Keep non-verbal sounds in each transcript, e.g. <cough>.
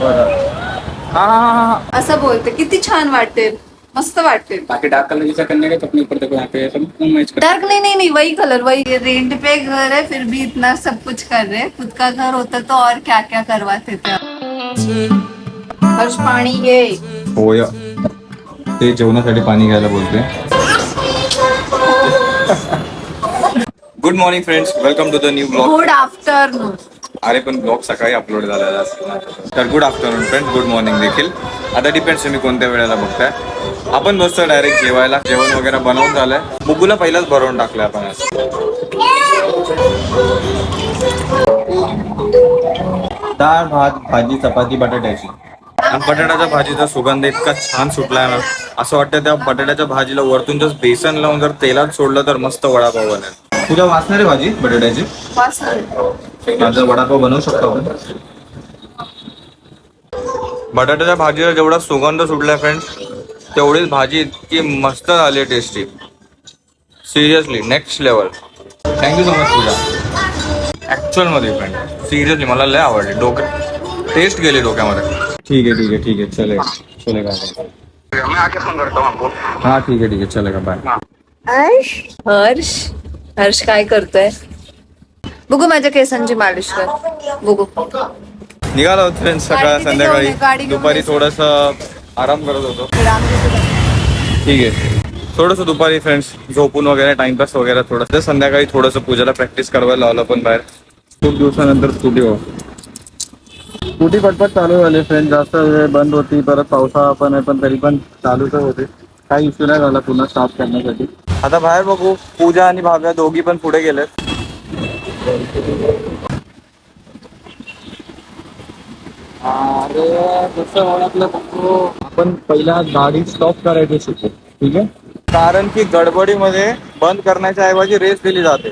हाँ हाँ हाँ हाँ असं बोलते. किती छान वाटेल मस्त वाटेल ताकि डार्क कलर जैसा करने का? तो अपने ऊपर देखो यहाँ पे सब मैच कर डार्क नहीं नहीं नहीं. वही कलर वही रेंट पे घर है फिर भी इतना सब कुछ कर रहे हैं. खुद का घर होता तो और क्या क्या करवाते थे हर्ष पाणी ये. होय ते जेवणासाठी पाणी घ्यायला बोलते. Good morning friends welcome to the new blog good afternoon अरे पण ब्लॉग सकाळी अपलोड झालेला असेल ना. तर good afternoon friend good morning देखील. आता डिपेंड्स तुम्ही कोणत्या वेळेला बघताय. आपण बसतो डायरेक्ट जेवायला. जेवण वगैरे बनवून झालंय. बुगूला पहिलाच भरवून टाकलंय आपण आज. डाळ भात भाजी चपाती बटाट्याची. आणि बटाट्याच्या भाजीचा सुगंध इतका छान सुटलाय ना. असं वाटतं त्या बटाट्याच्या भाजीला वरतून जर बेसन लावून जर तेलात सोडलं तर मस्त वडापाव बनेल. तुझ्या वाचणार आहे भाजी बटाट्याची? माझा वडापाव बनवू शकतो आपण. बटाट्याच्या भाजीला जेवढा सुगंध सुटलाय फ्रेंड्स तेवढीच भाजी इतकी मस्त झाली tasty seriously next level thank you so much Pooja ऍक्च्युअलमध्ये friend seriously मला लय आवडली. डोक्यात टेस्ट गेली डोक्यामध्ये. ठीक आहे ठीक आहे ठीक आहे. चले चलेगा मैं आके फोन करता हूँ आपको हा ठीक आहे ठीक आहे. चलेगा बाय हर्ष हर्ष हर्ष काय करतोय? बघू माझ्या केसांची मालिश कर बघू. निघालो होतो फ्रेंड्स सकाळ संध्याकाळी. दुपारी. थोडस आराम करत होतो. ठीक आहे. थोडंसं दुपारी फ्रेंड्स झोपून वगैरे टाइमपास वगैरे थोडंसं. संध्याकाळी थोडंसं पूजाला प्रॅक्टिस करायला लावलं पण बाहेर. खूप दिवसानंतर स्कूटी हो. स्कूटी पटपट चालू झाली फ्रेंड जास्त वेळ बंद होती परत पावसाळा पण आहे पण तरी पण चालूच होते. काही इश्यू नाही झाला पुन्हा स्टार्ट करण्यासाठी. आता बाहेर बघू. पूजा आणि भाव्या दोघी पण पुढे गेलेत. अरे जसं ओळखलं बघतो आपण पहिला गाडी स्टॉप करायची शिकू. ठीक आहे? कारण की गडबडीमध्ये बंद करण्याच्या ऐवजी रेस दिली जाते.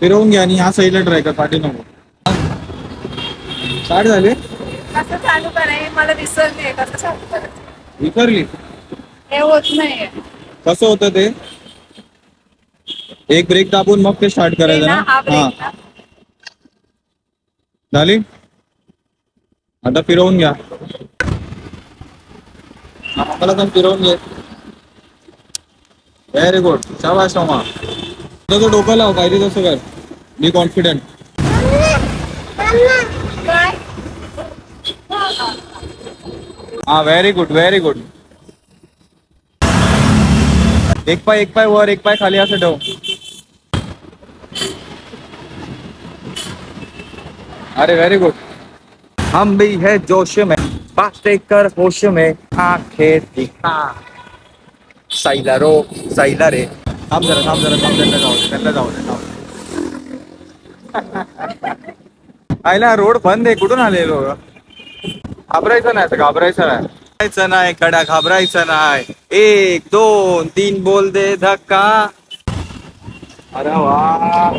फिरवून घ्या आणि ह्या साईडला ट्राय कर. पाठी नको स्टार्ट झाले? कसं चालू कराय मला विसरले कसं चालू करायचं? विसरली. हे होत नाहीये. कसं होतं ते? एक ब्रेक दाबून मग ते स्टार्ट करायचं हे ना हा ना. झाली? आता फिरवून घ्या. मला पण फिरवून घे. व्हेरी गुड शाबाश शोमा. तुझं डोकं लाव पाहिजे तसं कर. बी कॉन्फिडंट हा व्हेरी गुड व्हेरी गुड एक पाय एक पाय वर एक पाय खाली असं ठेव. अरे व्हेरी गुड हम भी है जोश में। बातें कर होश में आंखें दिखा। साईला रो साईला रे थांब जरा थांब जरा थांब त्यांना जाऊ दे त्यांना जाऊ दे थांब आयला रोड बंद आहे कुठून आले लोक? घाबरायचं नाही तर घाबरायचं नाही. घाबरायचं नाही कडा घाबरायचं नाही. एक दोन तीन बोल दे धक्का. अरे वा.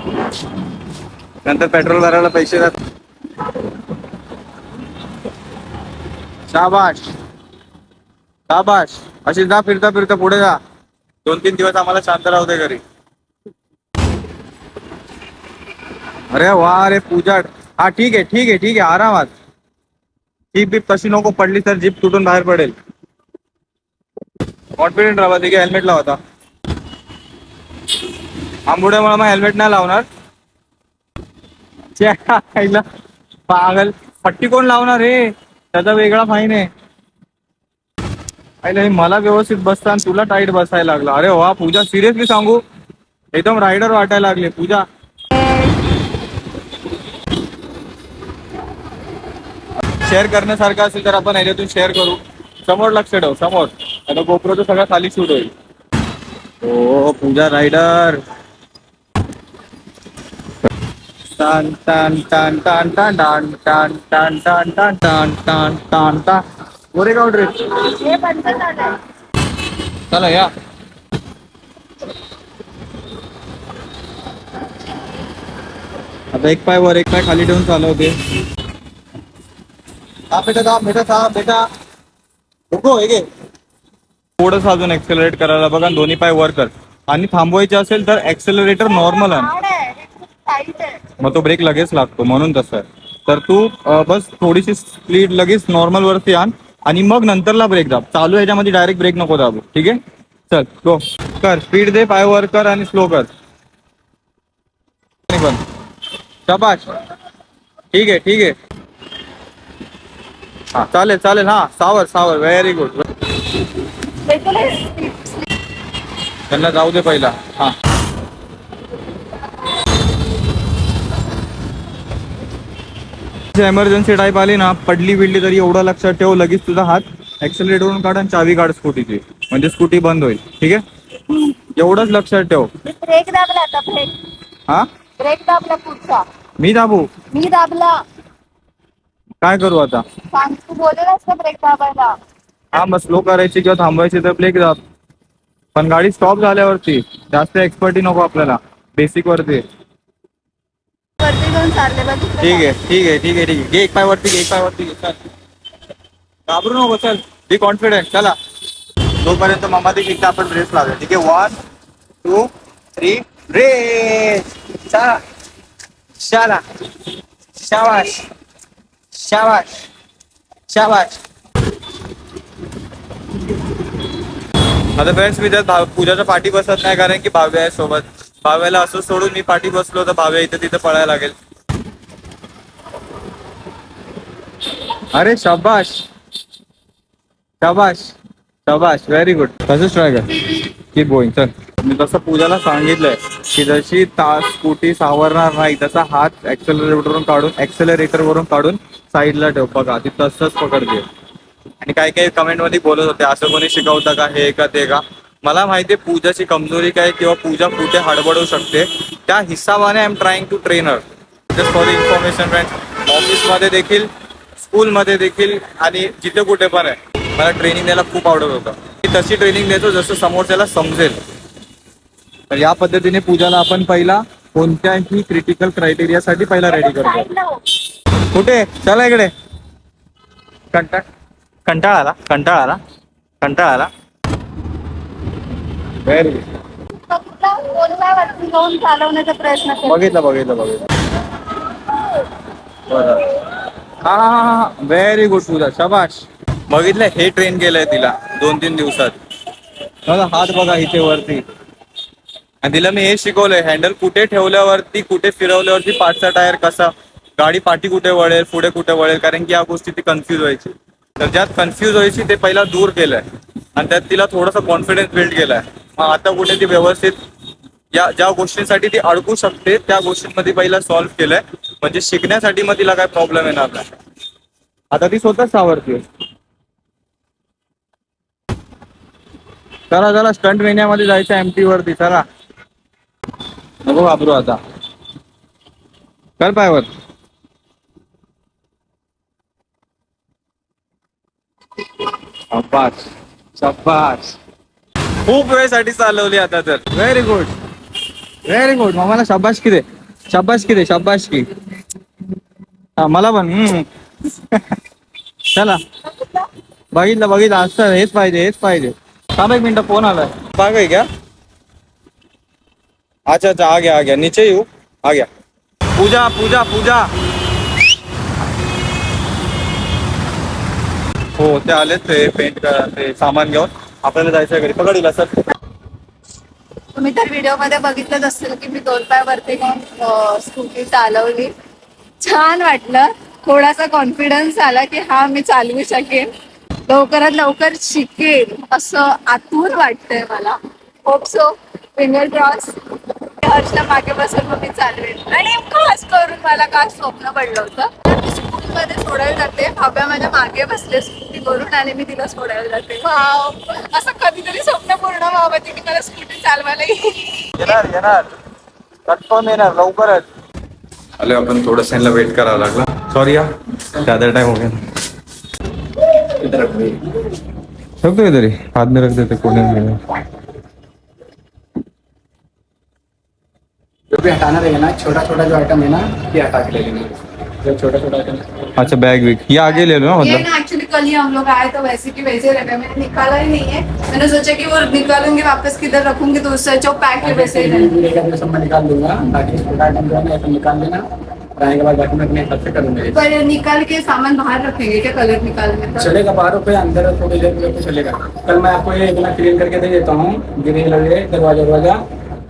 नंतर पेट्रोल भरायला पैसे जात शाबाश. शाबाश. अशी जा फिरता फिरता पुढे जा. दोन तीन दिवस आम्हाला शांत राहू दे घरी. अरे वा अरे पूजा हा ठीक आहे ठीक आहे ठीक आहे. आरामात जीप बीप तशी नको पडली तर जीप तुटून बाहेर पडेल. कॉन्फिडेंट राहा ठीक आहे हेल्मेट लावा आंबुड्यामुळे मग हेल्मेट नाही लावणार. <laughs> पागल. पट्टी कोण लावणार रे त्याचा वेगळा फाईन आहे. आईला मला व्यवस्थित बसता आणि तुला टाईट बसायला लागला. अरे वा पूजा सिरियसली सांगू? एकदम रायडर वाटायला लागले पूजा. शेअर करण्यासारखं असेल तर आपण ह्याच्यातून शेअर करू. समोर लक्ष ठेव समोर. आता गोप्रोचं सगळं खाली शूट होईल. ओ पूजा रायडर टान टान टान टान टान टान टान टान टान टान टान टान टान टान गोरेगाव ड्रेस चला या आता एक पाय वर एक पाय खाली ठेवून चालवते हा बेटा बेटा बेटा हे थोडस अजून एक्सेलरेट करायला बघा आणि दोन्ही पाय वर कर आणि थांबवायचे असेल तर एक्सेलरेटर नॉर्मल आहे मग तो ब्रेक लगेच लागतो म्हणून तसं आहे. तर तू अं, बस थोडीशी स्पीड लगेच नॉर्मल वरती आण आणि मग नंतरला ब्रेक दाब. चालू ह्याच्यामध्ये डायरेक्ट ब्रेक नको दाबू. ठीक आहे? चल गो कर स्पीड दे पाय वर कर आणि स्लो कर. आणि शाबाश ठीक आहे ठीक आहे. हा चालेल चालेल. हा सावर सावर. व्हेरी गुड त्यांना जाऊ दे पहिला. हा. एमर्जन्सी टाईप आली ना पडली बिडली तरी एवढं लक्षात ठेव लगेच तुझा हात ऍक्सिलेटरवरून काढ आणि चावी काढ स्कूटीची म्हणजे स्कूटी बंद होईल. ठीक आहे? एवढंच लक्षात ठेव. ब्रेक दाबला आता ब्रेक हा? ब्रेक दाबला पुढचा. मी दाबू? मी दाबला. काय करू आता? सांग तू बोलेलास का ब्रेक दाबायला? हा मग स्लो करायची किंवा थांबवायची तर ब्रेक दाब. पण गाडी स्टॉप झाल्यावरती जास्त एक्सपर्टी नको आपल्याला. बेसिक वरती. वरती चालले ठीक आहे ठीक आहे ठीक आहे ठीक आहे. घे एक पाय वरती घे एक पाय वरती घे चल. घाबरू नको चल. बी कॉन्फिडेंट चला. जोपर्यंत ममादी शिकता आपण रेस लावूया ठीक आहे? वन टू थ्री रेस चला. शाला शाबाश शाबाश शाबाश आता फ्रेंड्स मी त्यात पूजाच्या पाठी बसत नाही कारण की भाव्य आहे सोबत. भाव्याला असं सोडून मी पाठी बसलो तर भाव्या इथं तिथं पळायला लागेल. अरे शाबाश. शाबाश. शाबाश. व्हेरी गुड तसंच ट्राय कर कीप गोईंग चल. मी तसं पूजाला सांगितलंय की जशी तास स्कूटी सावरणार नाही तसा हात ऍक्सेलरेटरवरून काढून ऍक्सेलरेटर वरून काढून साईडला ठेव. बघा ती तसंच पकडते. आणि काही काही कमेंटमध्ये बोलत होते असं कोणी शिकवतं का? हे का ते का? मला माहितीये पूजाची कमजोरी काय किंवा पूजा कुठे हडबडू शकते त्या हिसाबाने I am trying to trainer just for information friend ऑफिसमध्ये देखील स्कूलमध्ये देखील आणि जिथे कुठे पण आहे. मला ट्रेनिंग द्यायला खूप आवडत होतं. मी तशी ट्रेनिंग देतो जसं समोरच्याला समजेल. तर या पद्धतीने पूजाला आपण पहिला कोणत्याही क्रिटिकल क्रायटेरियासाठी पहिला रेडी करतो. कुठे? चला इकडे. कंटाळ कंटाळा आला कंटाळा आला कंटाळा आला. व्हेरी गुड चालवण्याचा प्रयत्न केला बघितलं बघितलं बघितलं. बरं हा हा हा हा. व्हेरी गुड पूजा शाबाश बघितलं हे ट्रेन गेलंय तिला दोन तीन दिवसात. हात बघा इथे वरती. आणि तिला मी हे शिकवलंय हँडल कुठे ठेवल्यावरती कुठे फिरवल्यावरती पाठचा टायर कसा गाडी पाठी कुठे वळेल पुढे कुठे वळेल कारण की या गोष्टी ती कन्फ्यूज व्हायची. तर ज्यात कन्फ्यूज व्हायची ते पहिला दूर केलंय. आणि त्यात तिला थोडासा कॉन्फिडन्स बिल्ड केलाय. मग आता कुठे ती व्यवस्थित या ज्या गोष्टींसाठी ती अडकू शकते त्या गोष्टींमध्ये पहिला सॉल्व्ह केलंय. म्हणजे शिकण्यासाठी मग तिला काय प्रॉब्लेम येणार नाही. आता ती स्वतःच सावरते. चला चला स्टंट महिन्यामध्ये जायचं एमटी वरती. चला. नको वापरू आता. कर पायवर. शाबास. शाबास. खूप वेळेसाठी चालवली आता तर. व्हेरी गुड व्हेरी गुड मामाला शाबाश की दे शाबाश की दे शाबाश की. हा मला पण. हम्म. <laughs> चला. बघितलं बघितलं. असं हेच पाहिजे हेच पाहिजे. थांब एक मिनिट फ़ोन आलाय. बाग आहे क्या अच्छा अच्छा. आ गया आ गया नीचे ही हूँ आ गया पूजा पूजा पूजा. हो ते आलेत ते पेंट ते सामान घेऊन. आपल्याला जायचं घरी. पकडीला सर. तुम्ही तर व्हिडिओमध्ये बघितलंच असेल की मी दोन पायावरती घेऊन स्कूटी चालवली. छान वाटलं. थोडासा कॉन्फिडन्स आला की हा मी चालवू शकेन. लवकरात लवकर शिकेन असं आतून वाटतंय मला. Hope so finger cross Harshala मागे बसून मग मी चालवेन. आणि खास करून मला काय स्वप्न पडलं होतं? मी स्कूलमध्ये सोडायला जाते. भाव्या माझ्या मागे बसले स्कूटी करून आणि मी तिला सोडायला जाते. वाव. असं कधीतरी स्वप्न पूर्ण व्हावं ते की मला स्कूटी चालवायला येणार येणार. कन्फर्म येणार लवकरच. आले आपण थोडं त्यांना वेट करावं लागला. सॉरी या ज्यादा टाइम हो गया तरी हात में रख देते कोने में जो भी हटाना रहेगा ना छोटा छोटा जो आइटम है ना ये हटा के ले लेंगे जो छोटा छोटा अच्छा बैग वीक ये आगे ले लो ना मतलब। ना एक्चुअली कल ही हम लोग आए तो वैसे की वैसे रखे मैंने निकाला ही नहीं है। मैंने सोचा कि वो निकालूँगी वापस किधर रखूँगी तो उससे जो पैक के वैसे ही रहे। सब मैं निकाल दूँगा। बाकी छोटा आइटम जो है ना निकाल लेना। आने के बाद बाकी मैं अपने हिसाब से करूँगा पर निकाल के सामान बाहर रखेंगे क्या कलर निकालने का? चलेगा बाहर रुपये अंदर थोड़ी देर में तो चलेगा। कल मैं आपको ये इतना क्लीन करके दे देता हूँ। गिरे लगे दरवाज़ा दरवाज़ा।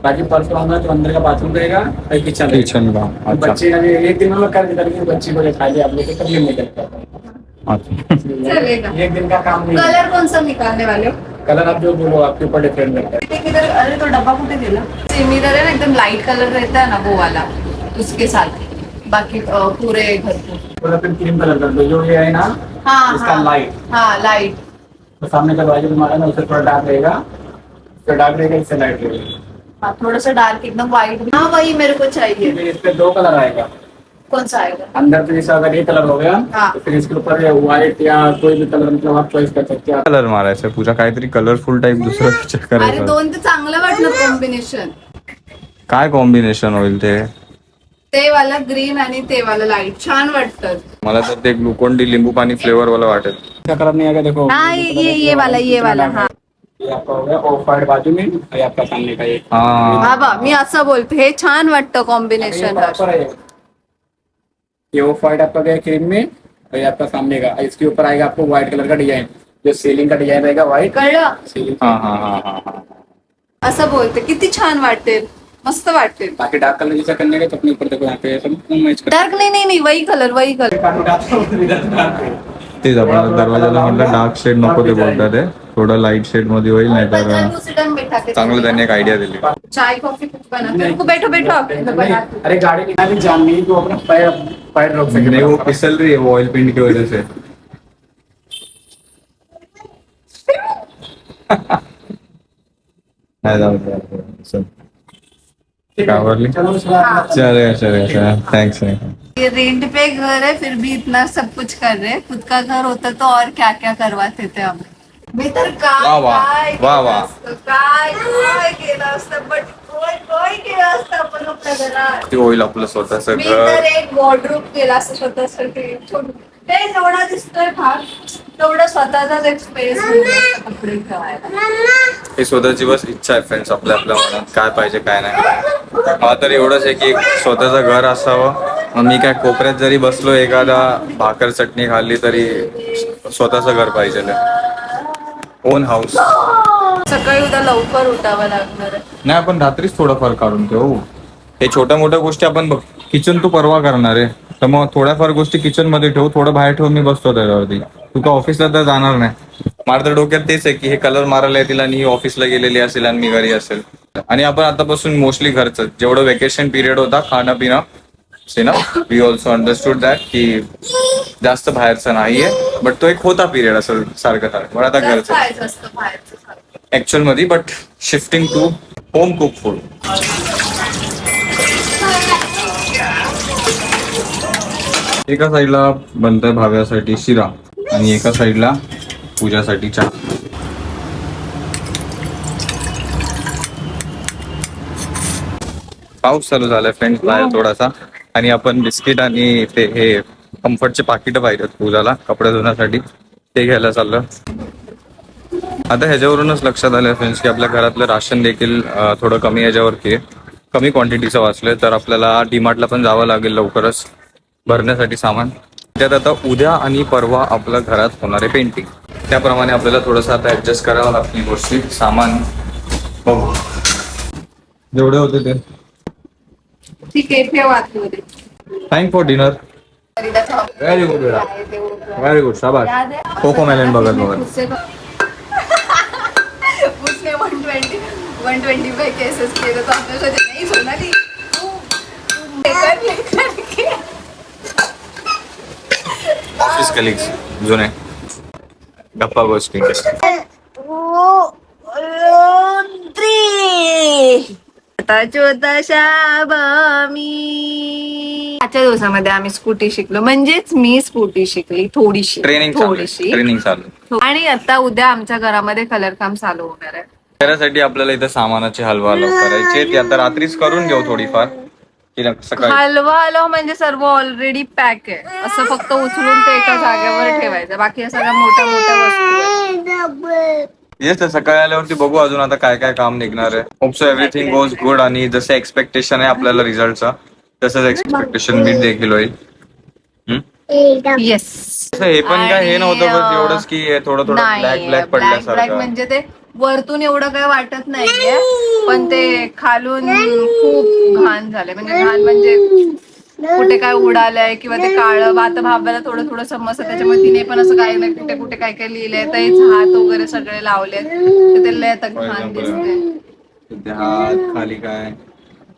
बाकी परसों आऊँगा तो अंदर का बाथरूम रहेगा और किचन रहेगा। किचन का अच्छा। बच्चे अभी एक दिन में मैं कर देता लेकिन बच्ची को दिखा दिया आप लोग को तकलीफ़ नहीं करता। अच्छा। एक दिन का काम नहीं कलर कौन सा निकालने वाले हो? कलर आप जो बोलो आपके ऊपर डिपेंड करता है। किधर अरे तो डब्बा कुठे दिला सिमिलर है ना एकदम लाइट कलर रहता है ना वो वाला। उसके साथ। बाकी पूरे घर को। पूरा फिर क्रीम कलर कर दो जो ये है ना हाँ इसका हाँ। लाइट हाँ लाइट तो सामने का दरवाज़ा तुम्हारा ना उससे थोड़ा डार्क रहेगा। तो डार्क रहेगा इससे लाइट रहेगा। हाँ थोड़ा सा डार्क एकदम वाइट हाँ वही मेरे को चाहिए। इस पे दो कलर आएगा। कौन सा आएगा? अंदर तो जैसे अगर ये कलर हो गया हाँ। तो फिर इसके ऊपर व्हाइट या कोई भी कलर मतलब आप चॉइस कर सकते हैं। कलर मारायचं पूजा काहीतरी कलरफुल टाईप दुसरं विचार अरे करायचं दोन तर चांगलं वाटलं कॉम्बिनेशन काय कॉम्बिनेशन होईल ते? ते वाला ग्रीन आणि ते वाला लाइट छान वाटतं. मला तर ते ग्लुकोन डी लिंबू पाणी फ्लेवर वाला वाटेल. इसका कलर नहीं आएगा देखो. हाँ ये ये वाला ये वाला हाँ. आपका हो गया ऑफ़ व्हाइट बाजू में और ये सामने का ये हा। बा मी असं बोलते छान वाटतं कॉम्बिनेशन ये ऑफ़ व्हाइट आपका गया क्रीम में और ये आपका सामने का. इसके ऊपर आएगा आपको व्हाइट कलर का डिज़ाइन जो सीलिंग का डिज़ाइन रहेगा व्हाइट कळलं? सीलिंग हा हा हा हा हा. असं बोलते किती छान वाटेल मस्त वाटेल. बाकी डार्क कलर जैसा करने का तो अपने ऊपर देखो यहाँ पे सब मैच कर. डार्क नाही नाही नाही वही कलर वही कलर तेच आपण दरवाजाला म्हटलं डार्क शेड नको ते बोलतात थोडं लाईट शेड मध्ये होईल नाही तर चांगलं त्यांनी एक आयडिया दिली. चाय कॉफ़ी कुछ बना. बैठो बैठो. अरे गाड़ी निकाली जान नहीं तो अपना पैर पैर रोक सके नहीं वो फिसल रही है वो ऑयल पेंट की वजह से थँक्स ये रेंट पे घर है फिर भी इतना सब कुछ कर रहे हैं। खुद का घर होता तो और क्या क्या करवाते थे हम। मी तर काय वा वा, काय वा केलं वा. असतं, काय काय केलं असतं? बट काय काय केलं असतं आपण आपल्या घरात. ते होईल आपलं स्वतःचं मी घर तर एक वॉर्डरूप केला असं स्वतःसाठी छोटं. ते जेवढा दिसतोय भाग तेवढा स्वतःचाच एक स्पेस कपडे ठेवायला ही स्वतःची बस इच्छा आहे फ्रेंड्स आपल्या आपल्या मनात. काय पाहिजे काय नाही. मला तर एवढंच आहे की एक स्वतःचं घर असावं. मग मी काय कोपऱ्यात जरी बसलो एखादा भाकर चटणी खाल्ली तरी स्वतःचं घर पाहिजे. ओन हाऊस सकाळी उद्या लवकर उठावं लागणार. आहे नाही आपण रात्रीच थोडंफार काढून ठेवू. हे छोट्या मोठ्या गोष्टी आपण बघ किचन तू परवा करणार आहे. तर मग थोड्याफार गोष्टी किचनमध्ये ठेवू थोडं बाहेर ठेवून मी बसतो त्याच्यावरती. तू का ऑफिसला तर जाणार नाही. मला तर डोक्यात तेच आहे की हे कलर मारायला येतील आणि ही ऑफिसला गेलेली असेल आणि मी घरी असेल. आणि आपण आतापासून मोस्टली घरचं जेवढं वेकेशन पिरियड होता खाणं पिणं से ना वी ऑल्सो अंडरस्टूड दॅट की जास्त बाहेरचं नाहीये बट तो एक होता पिरियड असं सारखं सारखं. पण आता घरचं. ऍक्च्युअलमध्ये but shifting to home cook food एका साईडला बनतंय भाव्यासाठी शिरा आणि एका साईडला पूजासाठी चहा. पाऊस चालू झालाय फ्रेंड्स बाहेर थोडासा. आणि आपण बिस्किट आणि ते हे कम्फर्टचे पाकिटं पाहिजेत पूजाला कपडे धुण्यासाठी. ते घ्यायला चाललं. आता ह्याच्यावरूनच लक्षात आलं फ्रेंड्स की आपल्या घरातलं राशन देखील थोडं कमी ह्याच्यावरती आहे कमी क्वांटिटीचं वाचलंय तर आपल्याला डीमार्टला पण जावं लागेल लवकरच भरण्यासाठी सामान. त्यात आता उद्या आणि परवा आपल्या घरात होणारे पेंटिंग त्याप्रमाणे आपल्याला थोडंसं आता ऍडजस्ट करावं लागतील गोष्टी. सामान. बघू. जेवढे होते ते. ठीक आहे ठेव आतमध्ये time for dinner. Very good उरलं. व्हेरी गुड है? कोको मेलन बघत. बघत उसने 120 125 केसेस किए थे तो हमने सोचा नहीं सोनाली तू तू लेकर लेकर के ऑफिस कलिग्स जुने. गप्पा गोष्टी आता छोटाशा मी. आजच्या दिवसामध्ये आम्ही स्कूटी शिकलो. म्हणजेच मी स्कूटी शिकली थोडीशी ट्रेनिंग थोडीशी. ट्रेनिंग चालू आणि आता उद्या आमच्या घरामध्ये कलर काम चालू होणार आहे. त्यासाठी आपल्याला इथं सामानाची हलवा हलव करायची ती आता रात्रीच करून घेऊ थोडीफार. की न- सकाळी हलवा हलवा म्हणजे सर्व ऑलरेडी पॅक आहे. असं फक्त उचलून ते एका जागेवर ठेवायचं. बाकी या सगळ्या मोठ्या मोठ्या वस्तू आहेत. येस तर सकाळी आल्यावरती बघू अजून आता काय काय काम निघणार आहे. Hope so everything goes good आणि जसे एक्सपेक्टेशन आहे आपल्याला रिझल्टचं तसंच एक्सपेक्टेशन मीट देखील होईल? येस हे पण काय हे नव्हतं बस एवढंच की थोडं थोडं ब्लॅक ब्लॅक ब्लॅक पडल्यासारखं. म्हणजे ते वरतून एवढं काही वाटत नाहीये पण ते खालून खूप घाण झाले म्हणजे घाण म्हणजे कुठे काय उडालंय किंवा ते काळं वात भाबायला थोडं थोडं समजतं त्याच्यामुळे तिने पण असं काही नाही कुठे कुठे काय काय लिहिलंय तेच हात वगैरे सगळे लावलेत तर ते लय आता घाण दिसते हात खाली काय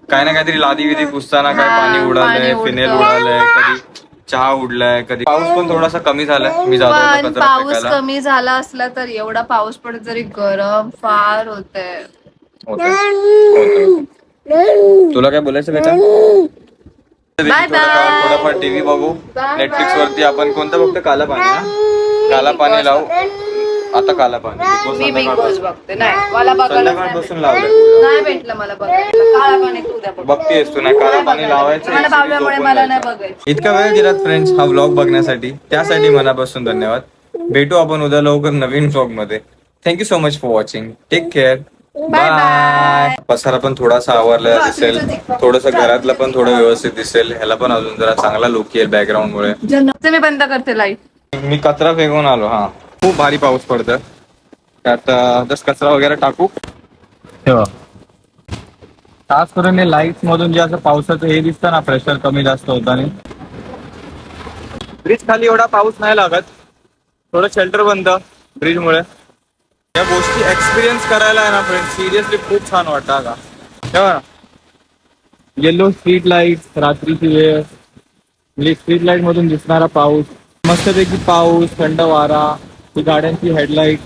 काय ना काहीतरी लादी विधी पुसताना काय पाणी उडालंय. फिनेल उडालंय कधी चहा उडलाय कधी पाऊस पण थोडासा कमी झालाय मी जातो पण पाऊस कमी झाला असला तर एवढा पाऊस पडत जरी गरम फार. होतंय. तुला काय बोलायचं बेटा थोडंफार टीव्ही बघू. नेटफ्लिक्स वरती आपण कोणतं बघतो काला पाणी ना काला पाणी लावू. आता काला पाणी. मी बिग बॉस संध्याकाळपासून. बघते. नाही मला बघायला नाही संध्याकाळपासून भेटलं. लावलंय नाही भेटलं मला बघायला. काळा पाणी तू उद्या बघ. बघतेस तू नाही काला पाणी लावायचं. मला बावल्यामुळे मला नाही. बघायचं. इतका वेळ दिलात फ्रेंड्स हा व्लॉग बघण्यासाठी. त्यासाठी मनापासून धन्यवाद. भेटू आपण उद्या लवकर नवीन व्लॉगमध्ये. Thank you so much for watching take care Bye bye पसारा पण थोडासा आवरलेला दिसेल. थोडस घरातलं पण थोडं व्यवस्थित दिसेल. ह्याला पण अजून जरा चांगला लुक येईल बॅकग्राऊंड मुळे. मी बंद करते लाइट मी कचरा फेकून आलो हा. खूप भारी पाऊस पडतं त्यात जस कचरा वगैरे टाकू. ठेवा. खास करून हे लाइट मधून जे असं पावसाचं हे दिसतं ना प्रेशर कमी जास्त होताना. ब्रिज खाली एवढा पाऊस नाही लागत. थोडं शेल्टर बनतं ब्रिज मुळे. या गोष्टी एक्सपिरियन्स करायला आहे ना फ्रेंड सिरियसली खूप छान वाटतं का? तेव्हा येलो स्ट्रीट लाइट रात्रीची वेळ. म्हणजे स्ट्रीट लाइट मधून दिसणारा पाऊस. मस्तपैकी पाऊस थंड वारा ती गाड्यांची हेडलाईट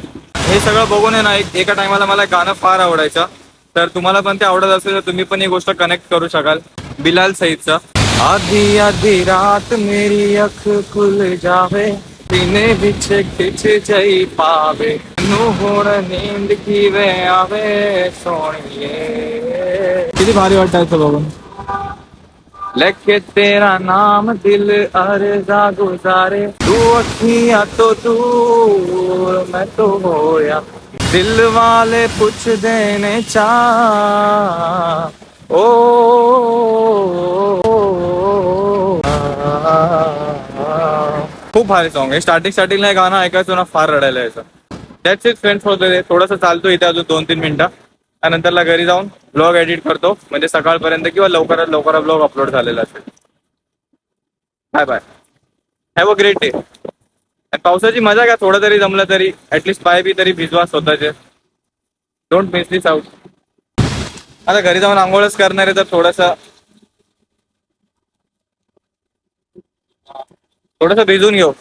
हे सगळं बघून आहे ना एक एका टायमाला मला गाणं फार आवडायचं. तर तुम्हाला पण ते आवडत असेल तर तुम्ही पण ही गोष्ट कनेक्ट करू शकाल. बिलाल सईदचं. आधी आधी रात मेरी अख खुल जावे. तिने बिछे खिच जाई पावे नू होण नींद की वे आवे सोनिए किती भारी वाटायचं बघून लेके तेरा नाम दिल अर्जा गुजारे तू अखियां तो दूर मैं तो होया दिल वाले पूछ देने चा ओ, खूप भारी सॉंग आहे. स्टार्टिंग स्टार्टिंगला हे गाणं ऐकायचं ना फार रडायला यायचं. त्याच इट फ्रेंड्स होते थोडंसं चालतो इथे अजून दोन तीन मिनिटं त्यानंतरला घरी जाऊन ब्लॉग एडिट करतो. म्हणजे सकाळपर्यंत किंवा लवकरात लवकर ब्लॉग अपलोड झालेला असेल. Bye bye have a great day पावसाची मजा घ्या. थोडं तरी जमलं तरी ऍटलिस्ट पाय बी तरी भिजवा स्वतःचे. डोंट मिस दिस आउट आता घरी जाऊन आंघोळच करणार आहे तर थोडंसं थोडस भिजून घेऊ.